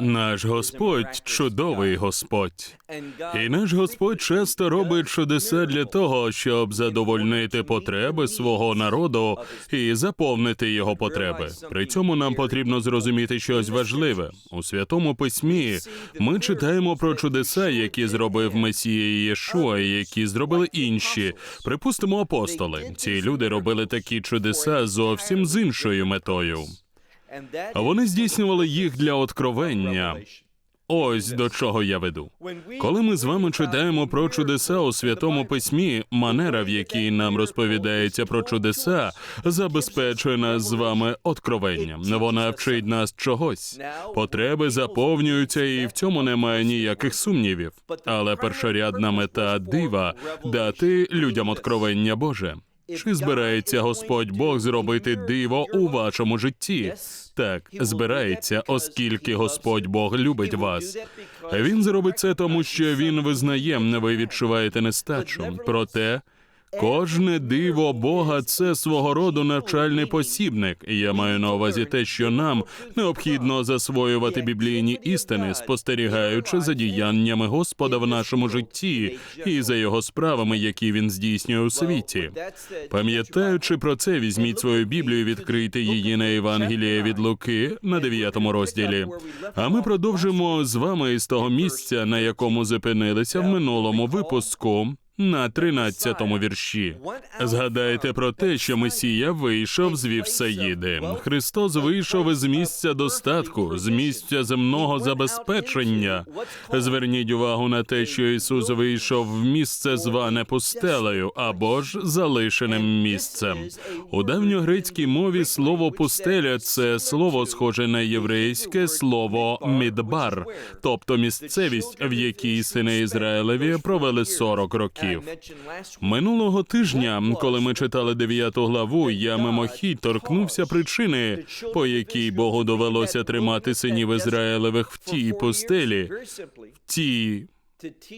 Наш Господь чудовий Господь. І наш Господь часто робить чудеса для того, щоб задовольнити потреби свого народу і заповнити його потреби. При цьому нам потрібно зрозуміти щось важливе. У святому письмі ми читаємо про чудеса, які зробив Месія Єшуа, які зробили інші. Припустимо, апостоли. Ці люди робили такі чудеса зовсім з іншою метою. Вони здійснювали їх для откровення. Ось до чого я веду. Коли ми з вами читаємо про чудеса у святому письмі, манера, в якій нам розповідається про чудеса, забезпечує нас з вами откровенням. Вона вчить нас чогось. Потреби заповнюються, і в цьому немає ніяких сумнівів. Але першорядна мета дива дати людям откровення Боже. Чи збирається Господь Бог зробити диво у вашому житті? Так, збирається, оскільки Господь Бог любить вас. Він зробить це тому, що він визнає, ви відчуваєте нестачу. Проте кожне диво Бога це свого роду навчальний посібник. І Я маю на увазі те, що нам необхідно засвоювати біблійні істини, спостерігаючи за діяннями Господа в нашому житті і за його справами, які він здійснює у світі. Пам'ятаючи про це, візьміть свою Біблію, відкрийте її на Євангеліє від Луки на 9 розділі. А ми продовжимо з вами із того місця, на якому зупинилися в минулому випуску. На 13-му вірші згадайте про те, що Месія вийшов з Вівсаїди. Христос вийшов із місця достатку, з місця земного забезпечення. Зверніть увагу на те, що Ісус вийшов в місце зване пустелею або ж залишеним місцем. У давньогрецькій мові слово пустеля це слово схоже на єврейське слово мідбар, тобто місцевість, в якій сини Ізраїлеві провели 40 років. Минулого тижня, коли ми читали дев'яту главу, я мимохідь торкнувся причини, по якій Богу довелося тримати синів Ізраїлевих в тій пустелі, в тій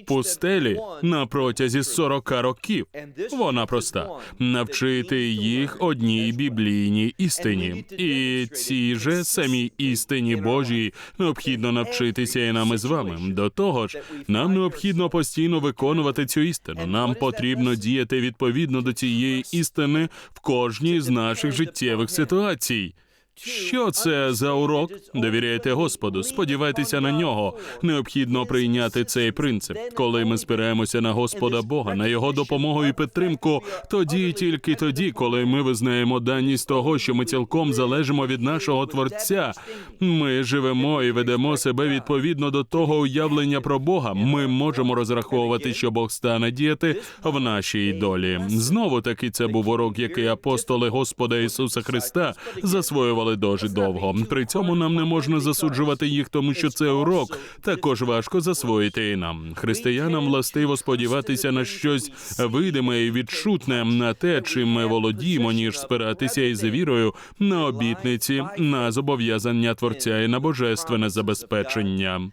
пустелі на протязі 40 років. Вона проста. навчити їх одній біблійній істині, і цій же самій істині Божій необхідно навчитися і нам із вами. До того ж, нам необхідно постійно виконувати цю істину. Нам потрібно діяти відповідно до цієї істини в кожній з наших життєвих ситуацій. Що це за урок? Довіряйте Господу, сподівайтеся на нього. Необхідно прийняти цей принцип. Коли ми спираємося на Господа Бога, на його допомогу і підтримку, тоді і тільки тоді, коли ми визнаємо даність того, що ми цілком залежимо від нашого Творця. Ми живемо і ведемо себе відповідно до того уявлення про Бога. Ми можемо розраховувати, що Бог стане діяти в нашій долі. Знову таки це був урок, який апостоли Господа Ісуса Христа засвоювали досить довго. При цьому нам не можна засуджувати їх, тому що це урок також важко засвоїти і нам. Християнам властиво сподіватися на щось видиме і відчутне на те, чим ми володіємо, ніж спиратися із вірою на обітниці, на зобов'язання творця і на божественне забезпечення.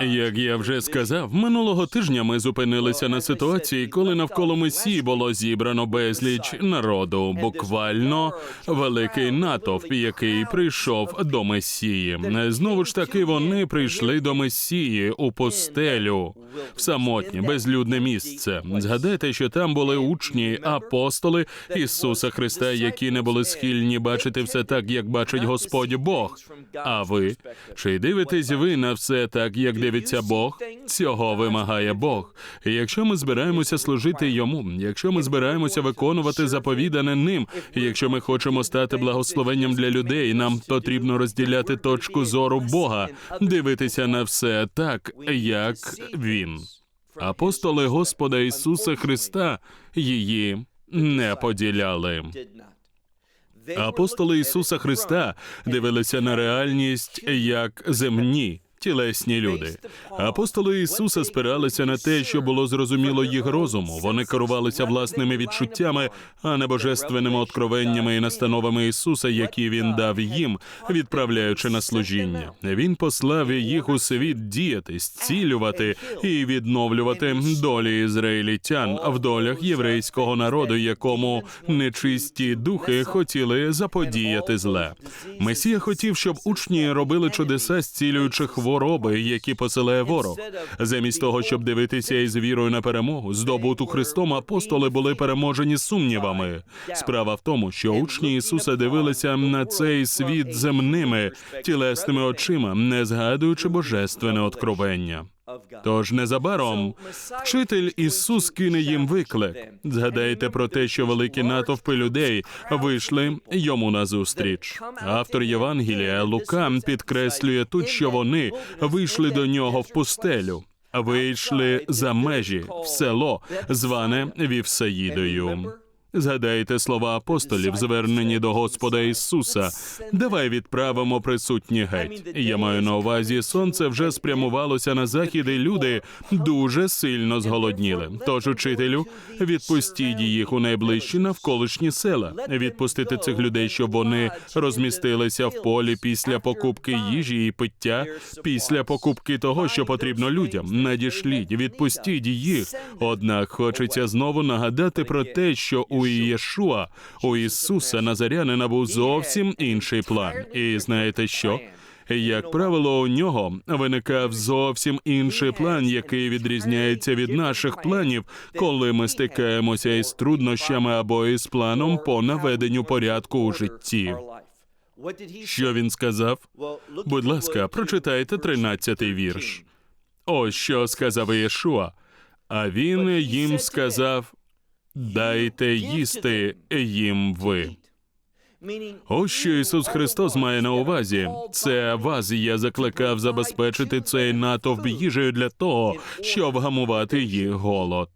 Як я вже сказав, минулого тижня ми зупинилися на ситуації, коли навколо Месії було зібрано безліч народу, буквально великий натовп, який прийшов до Месії. Знову ж таки, вони прийшли до Месії у постелю в самотнє, безлюдне місце. Згадайте, що там були учні, апостоли Ісуса Христа, які не були схильні бачити все так, як бачить Господь Бог. А ви чи дивитесь ви на все так, як дивиться Бог? Цього вимагає Бог. І якщо ми збираємося служити йому, якщо ми збираємося виконувати заповідане ним, якщо ми хочемо стати благословенням для людей, нам потрібно розділяти точку зору Бога, дивитися на все так, як він. Апостоли Господа Ісуса Христа її не поділяли. Апостоли Ісуса Христа дивилися на реальність як земні. Тілесні люди. Апостоли Ісуса спиралися на те, що було зрозуміло їх розуму. Вони керувалися власними відчуттями, а не божественними откровеннями і настановами Ісуса, які він дав їм, відправляючи на служіння. Він послав їх у світ діяти, зцілювати і відновлювати долі ізраїлітян в долях єврейського народу, якому нечисті духи хотіли заподіяти зле. Месія хотів, щоб учні робили чудеса, зцілюючи хвороби, які посилає ворог. Замість того, щоб дивитися із вірою на перемогу, здобуту Христом, апостоли були переможені сумнівами. Справа в тому, що учні Ісуса дивилися на цей світ земними тілесними очима, не згадуючи божественне откровення. Тож незабаром вчитель Ісус кине їм виклик. Згадайте про те, що великі натовпи людей вийшли йому назустріч. Автор Євангелія Лука підкреслює тут, що вони вийшли до нього в пустелю. Вийшли за межі в село, зване Вівсаїдою. Згадайте слова апостолів, звернені до Господа Ісуса. Давай відправимо присутні геть. Я маю на увазі, сонце вже спрямувалося на захід, і люди дуже сильно зголодніли. Тож, учителю, відпустіть їх у найближчі навколишні села. Відпустити цих людей, щоб вони розмістилися в полі після покупки їжі і пиття, після покупки того, що потрібно людям. Надішліть, відпустіть їх. Однак хочеться знову нагадати про те, що у Єшуа, у Ісуса Назарянина був зовсім інший план. І знаєте що? Як правило, у нього виникав зовсім інший план, який відрізняється від наших планів, коли ми стикаємося із труднощами або із планом по наведенню порядку у житті. Що він сказав? Будь ласка, прочитайте тринадцятий вірш. Ось що сказав Єшуа. А він їм сказав: Дайте їсти їм ви. Ось що Ісус Христос має на увазі. Це вас я закликав забезпечити цей натовп їжею для того, щоб вгамувати їх голод.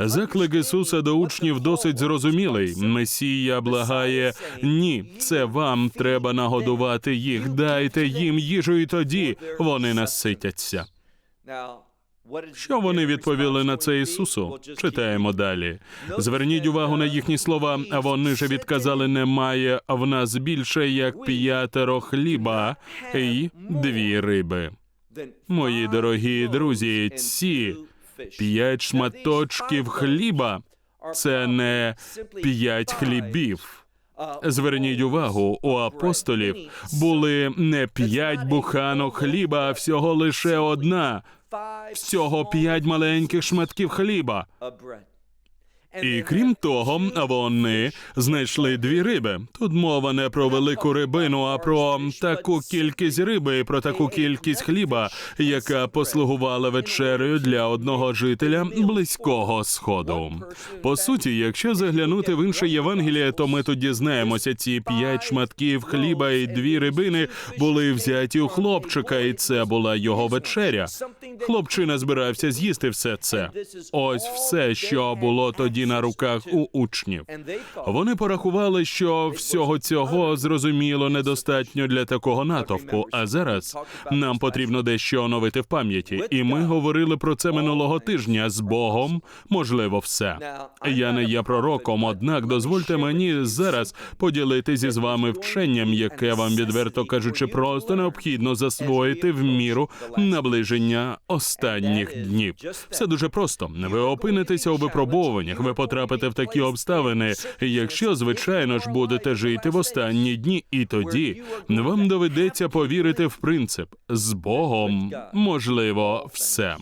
Заклик Ісуса до учнів досить зрозумілий. Месія благає ні, це вам треба нагодувати їх. Дайте їм їжу, і тоді вони наситяться. Що вони відповіли на це Ісусу? Читаємо далі. Зверніть увагу на їхні слова. Вони ж відказали: немає в нас більше як п'ятеро хліба і дві риби. Мої дорогі друзі, ці п'ять шматочків хліба це не п'ять хлібів. Зверніть увагу, у апостолів були не п'ять буханок хліба, а всього лише одна. Всього п'ять маленьких шматків хліба. І крім того, вони знайшли дві риби. Тут мова не про велику рибину, а про таку кількість риби, і про таку кількість хліба, яка послугувала вечерею для одного жителя близького сходу. По суті, якщо заглянути в інше Євангеліє, то ми тут дізнаємося, ці п'ять шматків хліба і дві рибини були взяті у хлопчика, і це була його вечеря. Хлопчина збирався з'їсти все це. Ось все, що було тоді на руках у учнів. Вони порахували, що всього цього зрозуміло недостатньо для такого натовпу. А зараз нам потрібно дещо оновити в пам'яті. І ми говорили про це минулого тижня. З Богом можливо все. Я не є пророком, однак дозвольте мені зараз поділитися з вами вченням, яке вам відверто кажучи, просто необхідно засвоїти в міру наближення останніх днів. Все дуже просто. Ви опинитеся у випробовуваннях. Ви потрапите в такі обставини, якщо, звичайно ж, будете жити в останні дні, і тоді вам доведеться повірити в принцип з Богом можливо все.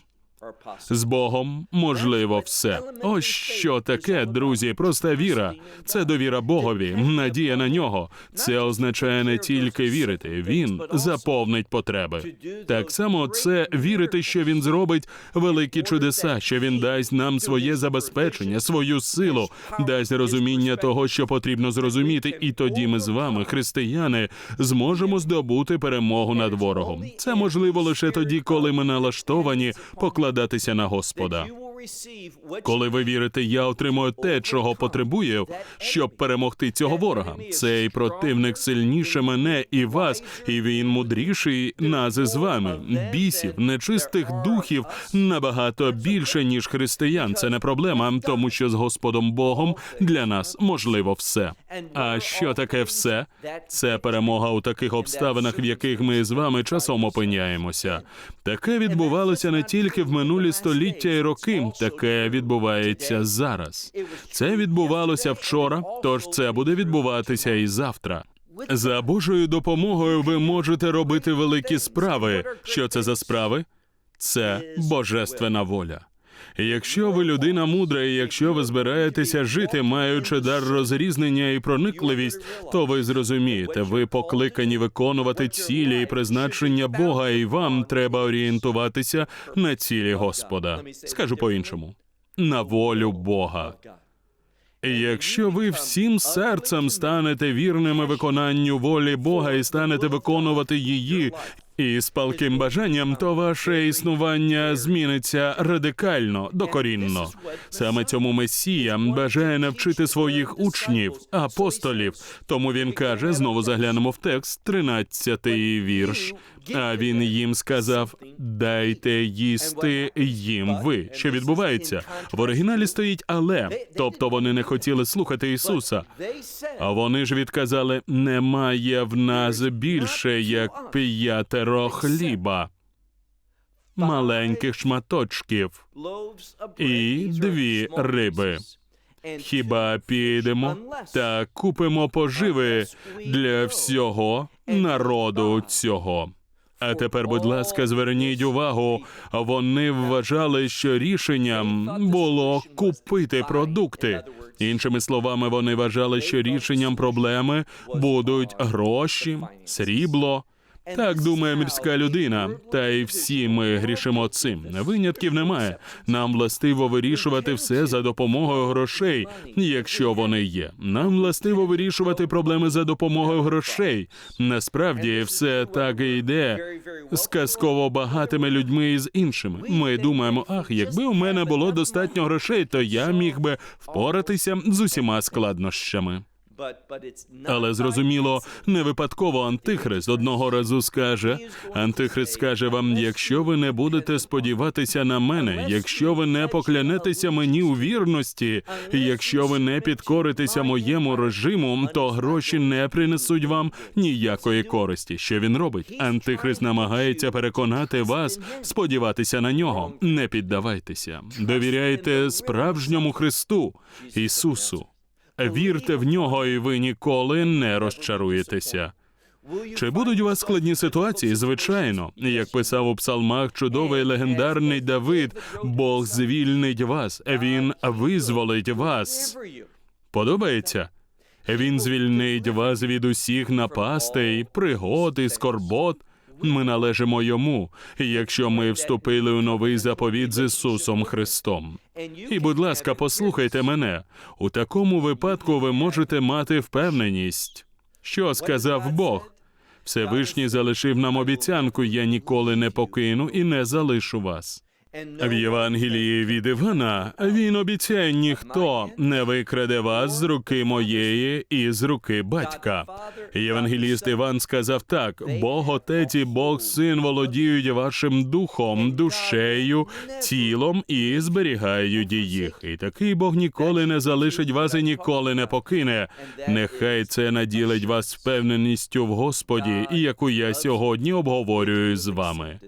З Богом можливо все. Ось що таке, друзі, проста віра. Це довіра Богові, надія на нього. Це означає не тільки вірити, він заповнить потреби. Так само це вірити, що він зробить великі чудеса, що він дасть нам своє забезпечення, свою силу, дасть розуміння того, що потрібно зрозуміти, і тоді ми з вами, християни, зможемо здобути перемогу над ворогом. Це можливо лише тоді, коли ми налаштовані покладати покладатися на Господа. Коли ви вірите, я отримую те, чого потребую, щоб перемогти цього ворога. Цей противник сильніше мене і вас, і він мудріший нас із вами. Бісів, нечистих духів набагато більше ніж християн. Це не проблема, тому що з Господом Богом для нас можливо все. А що таке все? Це перемога у таких обставинах, в яких ми з вами часом опиняємося. Таке відбувалося не тільки в минулі століття і роки, таке відбувається зараз. Це відбувалося вчора, тож це буде відбуватися і завтра. За Божою допомогою ви можете робити великі справи. Що це за справи? Це божественна воля. Якщо ви людина мудра, і якщо ви збираєтеся жити, маючи дар розрізнення і проникливість, то ви зрозумієте, ви покликані виконувати цілі і призначення Бога, і вам треба орієнтуватися на цілі Господа. Скажу по-іншому на волю Бога. Якщо ви всім серцем станете вірними виконанню волі Бога і станете виконувати її і з палким бажанням, то ваше існування зміниться радикально, докорінно. Саме цьому Месія бажає навчити своїх учнів, апостолів. Тому він каже: знову заглянемо в текст, 13-й вірш. А він їм сказав: дайте їсти їм ви. Що відбувається? В оригіналі стоїть але, тобто вони не хотіли слухати Ісуса. А вони ж відказали: немає в нас більше як п'ятеро хліба, маленьких шматочків і дві риби. Хіба підемо та купимо поживи для всього народу цього? А тепер, будь ласка, зверніть увагу. Вони вважали, що рішенням було купити продукти. Іншими словами, вони вважали, що рішенням проблеми будуть гроші, срібло. Так думає мирська людина, та й всі ми грішимо цим. Винятків немає. Нам властиво вирішувати все за допомогою грошей, якщо вони є. Нам властиво вирішувати проблеми за допомогою грошей. Насправді все так і йде з казково багатими людьми і з іншими. Ми думаємо, ах, якби у мене було достатньо грошей, то я міг би впоратися з усіма складнощами. Але зрозуміло, не випадково Антихрист одного разу скаже: Антихрист скаже вам: якщо ви не будете сподіватися на мене, якщо ви не поклянетеся мені у вірності, якщо ви не підкоритеся моєму режиму, то гроші не принесуть вам ніякої користі. Що він робить? Антихрист намагається переконати вас сподіватися на нього. Не піддавайтеся, довіряйте справжньому Христу Ісусу. Вірте в нього, і ви ніколи не розчаруєтеся. Чи будуть у вас складні ситуації? Звичайно, як писав у псалмах чудовий легендарний Давид, Бог звільнить вас, він визволить вас. Подобається? Він звільнить вас від усіх напастей, пригод і скорбот. Ми належимо йому, якщо ми вступили у новий заповіт з Ісусом Христом. І, будь ласка, послухайте мене. У такому випадку ви можете мати впевненість, що сказав Бог. Всевишній залишив нам обіцянку: я ніколи не покину і не залишу вас. В від Івана він обіцяє, ніхто не викраде вас з руки моєї і з руки батька. Євангеліст Іван сказав так: Бог Отець і Бог Син володіють вашим духом, душею, тілом і зберігають їх. І такий Бог ніколи не залишить вас і ніколи не покине. Нехай це наділить вас впевненістю в Господі, яку я сьогодні обговорюю з вами.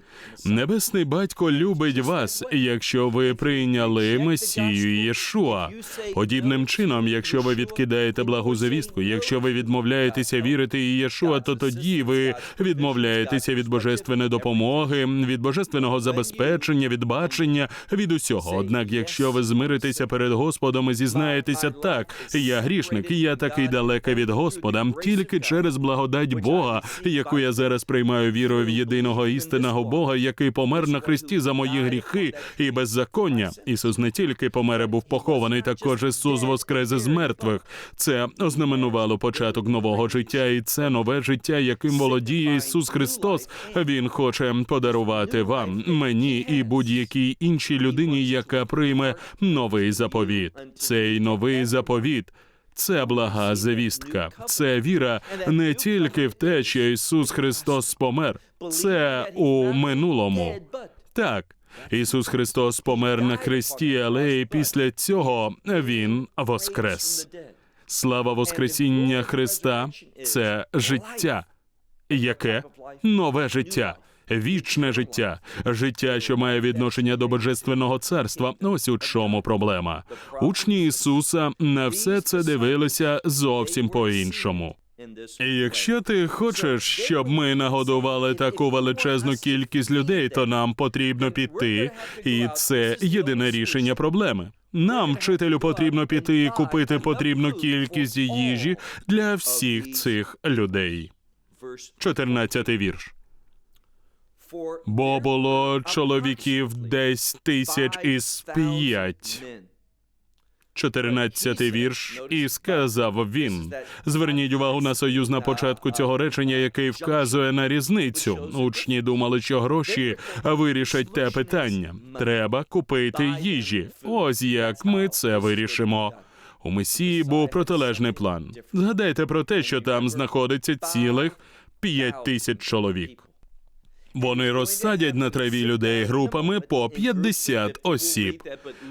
Небесний батько любить вас, якщо ви прийняли Месію Єшуа. Подібним чином, якщо ви відкидаєте благу завістку, якщо ви відмовляєтеся вірити і Єшуа, то тоді ви відмовляєтеся від божественної допомоги, від божественного забезпечення, від бачення, від усього. Однак, якщо ви змиритеся перед Господом і зізнаєтеся так, я грішник, я такий далекий від Господа, тільки через благодать Бога, яку я зараз приймаю вірою в єдиного істинного Бога, який помер на хресті за мої гріхи гріхи і беззаконня. Ісус не тільки помер був похований, також Ісус воскрес із мертвих. Це ознаменувало початок нового життя, і це нове життя, яким володіє Ісус Христос. Він хоче подарувати вам, мені і будь-якій іншій людині, яка прийме новий заповіт. Цей новий заповіт. Це блага звістка, це віра не тільки в те, що Ісус Христос помер, це у минулому. Так, Ісус Христос помер на хресті, але і після цього Він воскрес. Слава Воскресіння Христа це життя. Яке нове життя, вічне життя, життя, що має відношення до Божественного царства. Ось у чому проблема. Учні Ісуса на все це дивилися зовсім по-іншому. І якщо ти хочеш, щоб ми нагодували таку величезну кількість людей, то нам потрібно піти, і це єдине рішення проблеми. Нам, вчителю, потрібно піти і купити потрібну кількість їжі для всіх цих людей. 14 вірш. Бо було чоловіків десь тисяч із п'ять. 14 вірш, і сказав він. Зверніть увагу на союз на початку цього речення, який вказує на різницю. Учні думали, що гроші вирішать те питання. Треба купити їжі. Ось як ми це вирішимо. У Месії був протилежний план. Згадайте про те, що там знаходиться цілих п'ять тисяч чоловік. Вони розсадять на траві людей групами по 50 осіб.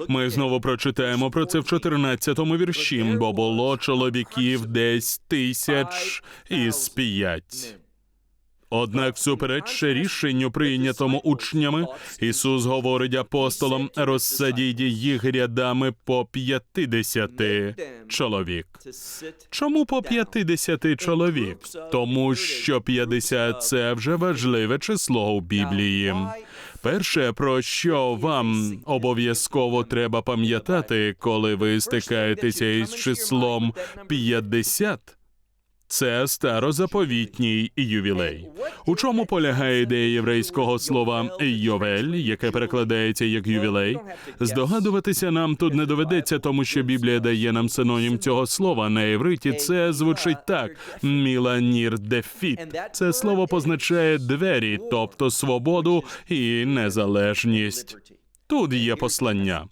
Ми знову прочитаємо про це в 14-му вірші, бо було чоловіків десь тисяч із п'ять. Однак, всупереч рішенню, прийнятому учнями, Ісус говорить апостолам, розсадіть їх рядами по 50 чоловік. Чому по 50 чоловік? Тому що 50 – це вже важливе число у Біблії. Перше, про що вам обов'язково треба пам'ятати, коли ви стикаєтеся із числом 50 – це старозаповітній ювілей. У чому полягає ідея єврейського слова йовель, яке перекладається як ювілей? Здогадуватися нам тут не доведеться, тому що Біблія дає нам синонім цього слова. На євриті це звучить так: міланір дефіт. Це слово позначає двері, тобто свободу і незалежність. Тут є послання.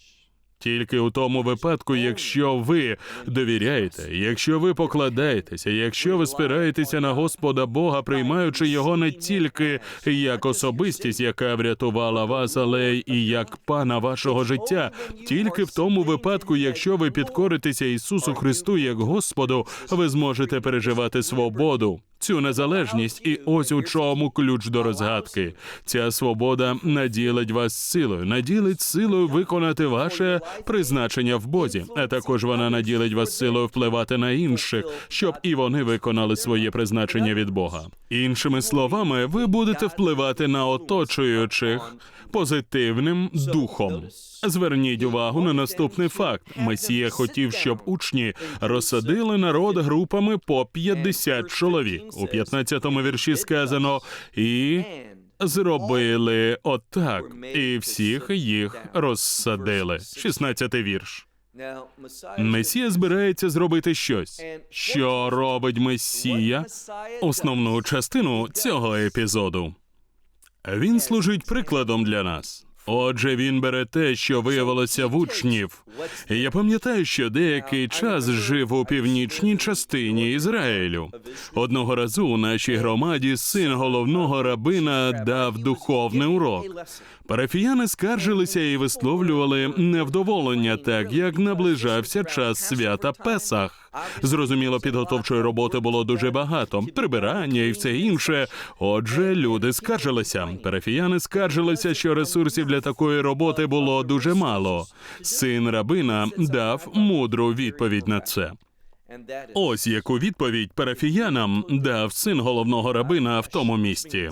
Тільки у тому випадку, якщо ви довіряєте, якщо ви покладаєтеся, якщо ви спираєтеся на Господа Бога, приймаючи його не тільки як особистість, яка врятувала вас, але і як пана вашого життя, тільки в тому випадку, якщо ви підкоритеся Ісусу Христу як Господу, ви зможете переживати свободу. Цю незалежність, і ось у чому ключ до розгадки. Ця свобода наділить вас силою, наділить силою виконати ваше призначення в Бозі. А також вона наділить вас силою впливати на інших, щоб і вони виконали своє призначення від Бога. Іншими словами, ви будете впливати на оточуючих позитивним духом. Зверніть увагу на наступний факт: Месія хотів, щоб учні розсадили народ групами по 50 чоловік. У 15-му вірші сказано і. Зробили отак, і всіх їх розсадили. 16-й вірш. Месія збирається зробити щось. Що робить Месія? Основну частину цього епізоду. Він служить прикладом для нас. Отже, він бере те, що виявилося в учнів. Я пам'ятаю, що деякий час жив у північній частині Ізраїлю. Одного разу у нашій громаді син головного рабина дав духовний урок. Парафіяни скаржилися і висловлювали невдоволення, так як наближався час свята Песах. Зрозуміло, підготовчої роботи було дуже багато, прибирання і все інше. Отже, люди скаржилися. Парафіяни скаржилися, що ресурсів для такої роботи було дуже мало. Син рабина дав мудру відповідь на це. Ось яку відповідь парафіянам дав син головного рабина в тому місті.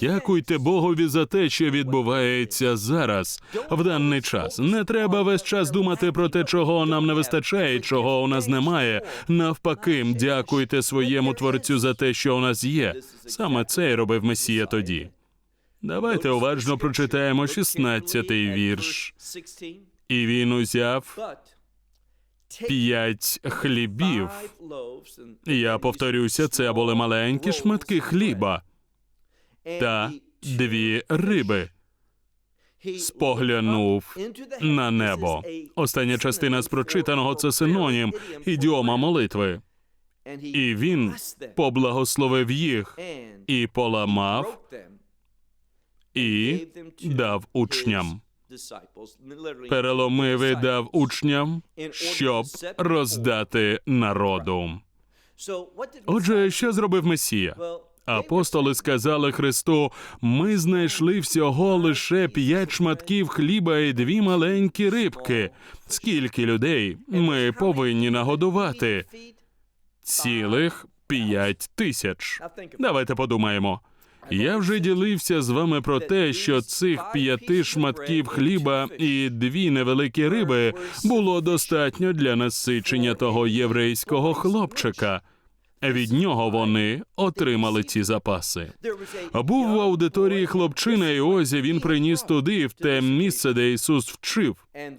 Дякуйте Богові за те, що відбувається зараз, в даний час. Не треба весь час думати про те, чого нам не вистачає, чого у нас немає. Навпаки, дякуйте своєму творцю за те, що у нас є. Саме це й робив Месія тоді. Давайте уважно прочитаємо 16-й вірш. І він узяв п'ять хлібів. Я повторюся, це були маленькі шматки хліба та дві риби. Споглянув на небо. Остання частина з прочитаного це синонім ідіома молитви. І він поблагословив їх і поламав і дав учням. Переломив і дав учням, щоб роздати народу. Отже, що зробив Месія? Апостоли сказали Христу: ми знайшли всього лише п'ять шматків хліба і дві маленькі рибки. Скільки людей ми повинні нагодувати? Цілих п'ять тисяч. Давайте подумаємо. Я вже ділився з вами про те, що цих п'яти шматків хліба і дві невеликі риби було достатньо для насичення того єврейського хлопчика. Від нього вони отримали ці запаси. Був в аудиторії хлопчина, і ось він приніс туди, в те місце, де Ісус вчив.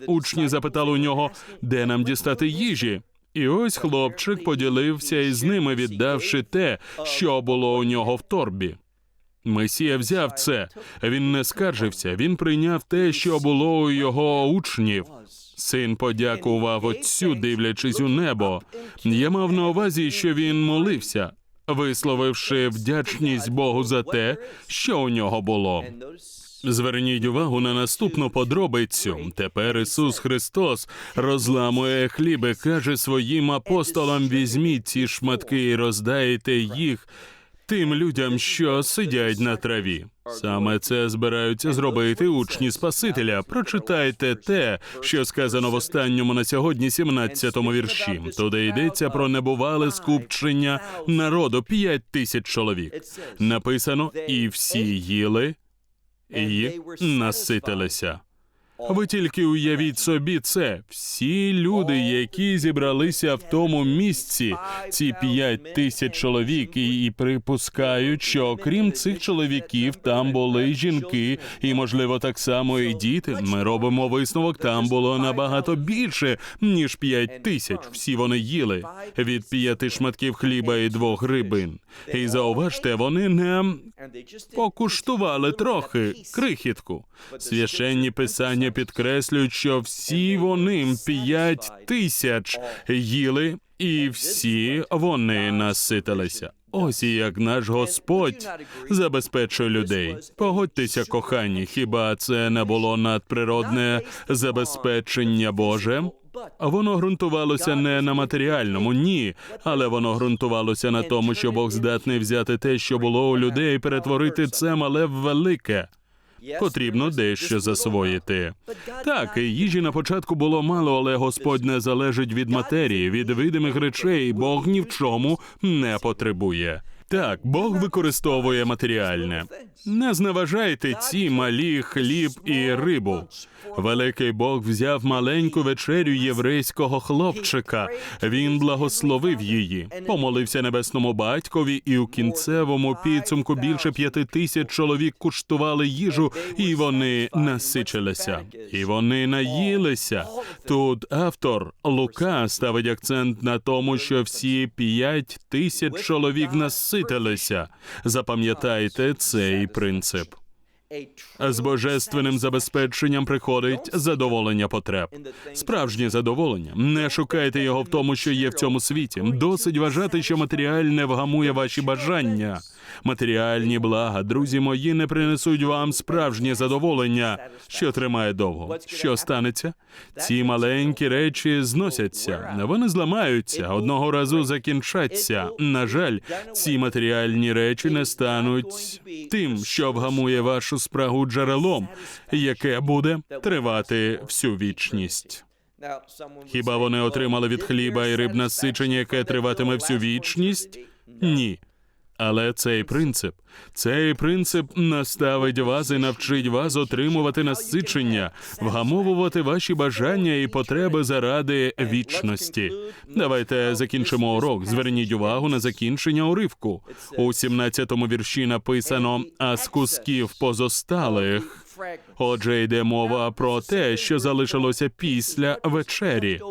Учні запитали у нього, де нам дістати їжі. І ось хлопчик поділився із ними, віддавши те, що було у нього в торбі. Месія взяв це. Він не скаржився. Він прийняв те, що було у його учнів. Син подякував отцю, дивлячись у небо. Я мав на увазі, що він молився, висловивши вдячність Богу за те, що у нього було. Зверніть увагу на наступну подробицю. Тепер Ісус Христос розламує хліб і каже своїм апостолам: візьміть ці шматки і роздайте їх тим людям, що сидять на траві. Саме це збираються зробити учні Спасителя. Прочитайте те, що сказано в останньому на сьогодні 17-му вірші. Туди йдеться про небувале скупчення народу п'ять тисяч чоловік. Написано, і всі їли і наситилися. Ви тільки уявіть собі це. Всі люди, які зібралися в тому місці, ці п'ять тисяч чоловік, і, і припускають, що окрім цих чоловіків там були жінки, і, можливо, так само і діти. Ми робимо висновок, там було набагато більше, ніж п'ять тисяч. Всі вони їли від п'яти шматків хліба і двох рибин. І зауважте, вони не покуштували трохи крихітку. Священні писання підкреслюють, що всі вони п'ять тисяч їли, і всі вони наситилися. Ось як наш Господь забезпечує людей. Погодьтеся, кохані, хіба це не було надприродне забезпечення Боже? Воно ґрунтувалося не на матеріальному, ні, але воно ґрунтувалося на тому, що Бог здатний взяти те, що було у людей, і перетворити це мале в велике. Потрібно дещо засвоїти. Так, їжі на початку було мало, але Господь не залежить від матерії, від видимих речей. Бог ні в чому не потребує. Так, Бог використовує матеріальне. Не зневажайте ці малі хліб і рибу. Великий Бог взяв маленьку вечерю єврейського хлопчика. Він благословив її, помолився небесному батькові, і у кінцевому підсумку більше п'яти тисяч чоловік куштували їжу, і вони насичилися, і вони наїлися. Тут автор Лука ставить акцент на тому, що всі п'ять тисяч чоловік наситилися. Запам'ятайте цей принцип. З божественним забезпеченням приходить задоволення потреб. Справжнє задоволення. Не шукайте його в тому, що є в цьому світі. Досить вважати, що матеріальне вгамує ваші бажання. Матеріальні блага, друзі мої, не принесуть вам справжнє задоволення, що тримає довго. Що станеться? Ці маленькі речі зносяться, вони зламаються, одного разу закінчаться. На жаль, ці матеріальні речі не стануть тим, що вгамує вашу спрагу джерелом, яке буде тривати всю вічність. Хіба вони отримали від хліба і риб насичення, яке триватиме всю вічність? Ні. Але цей принцип, цей принцип наставить вас і навчить вас отримувати насичення, вгамовувати ваші бажання і потреби заради вічності. Давайте закінчимо урок. Зверніть увагу на закінчення уривку. У 17-му вірші написано: а з кусків позосталих. Отже, йде мова про те, що залишилося після вечері.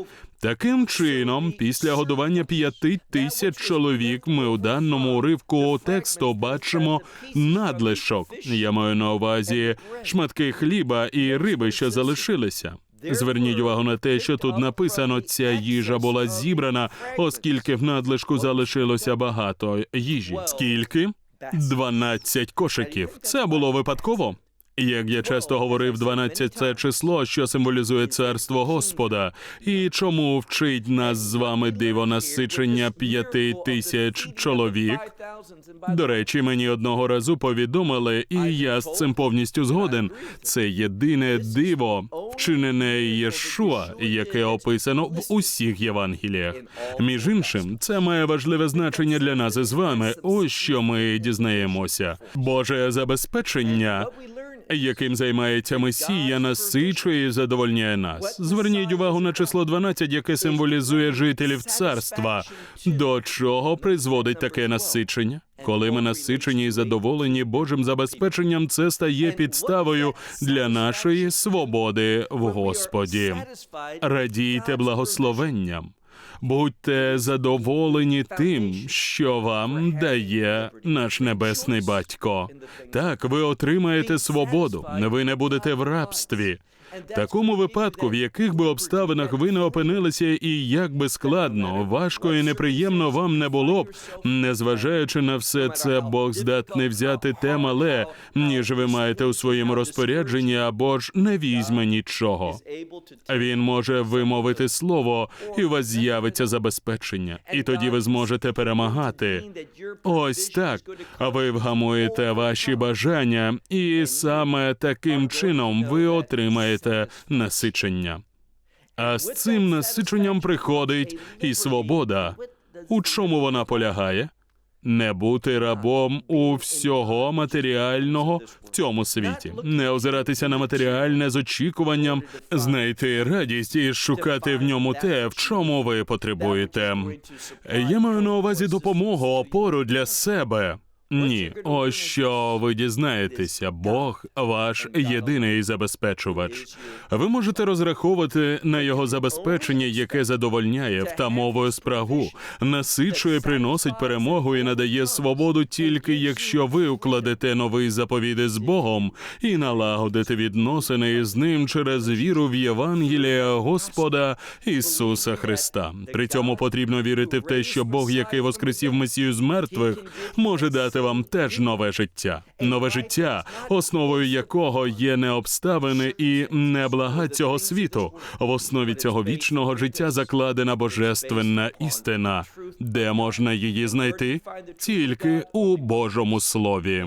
Таким чином, після годування п'яти тисяч чоловік, ми у даному уривку тексту бачимо надлишок. Я маю на увазі шматки хліба і риби, що залишилися. Зверніть увагу на те, що тут написано: ця їжа була зібрана, оскільки в надлишку залишилося багато їжі. Скільки? 12 кошиків. Це було випадково. Як я часто говорив, 12 – це число, що символізує царство Господа. І чому вчить нас з вами диво насичення п'яти тисяч чоловік? До речі, мені одного разу повідомили, і я з цим повністю згоден. Це єдине диво, вчинене Єшуа, яке описано в усіх Євангеліях. Між іншим, це має важливе значення для нас із вами. Ось що ми дізнаємося. Боже забезпечення яким займається Месія, насичує і задовольняє нас. Зверніть увагу на число 12, яке символізує жителів царства. До чого призводить таке насичення? Коли ми насичені і задоволені Божим забезпеченням, це стає підставою для нашої свободи в Господі. Радійте благословенням. Будьте задоволені тим, що вам дає наш небесний батько. Так, ви отримаєте свободу, ви не будете в рабстві. Такому випадку, в яких би обставинах ви не опинилися, і як би складно, важко і неприємно вам не було б, незважаючи на все це, Бог здатний взяти те мале, ніж ви маєте у своєму розпорядженні, або ж не візьме нічого. Він може вимовити слово, і у вас з'явиться забезпечення, і тоді ви зможете перемагати. Ось так. А ви вгамуєте ваші бажання, і саме таким чином ви отримаєте насичення. А з цим насиченням приходить і свобода. У чому вона полягає? Не бути рабом у всього матеріального в цьому світі, не озиратися на матеріальне з очікуванням, знайти радість і шукати в ньому те, в чому ви потребуєте. Я маю на увазі допомогу, опору для себе. Ні, ось що ви дізнаєтеся, Бог ваш єдиний забезпечувач. Ви можете розраховувати на його забезпечення, яке задовольняє, втамовує спрагу, насичує, приносить перемогу і надає свободу тільки якщо ви укладете новий заповіди з Богом і налагодите відносини з ним через віру в Євангелія Господа Ісуса Христа. При цьому потрібно вірити в те, що Бог, який воскресів Месію з мертвих, може дати вам теж нове життя, нове життя, основою якого є не обставини і не блага цього світу. В основі цього вічного життя закладена божественна істина, де можна її знайти тільки у Божому слові.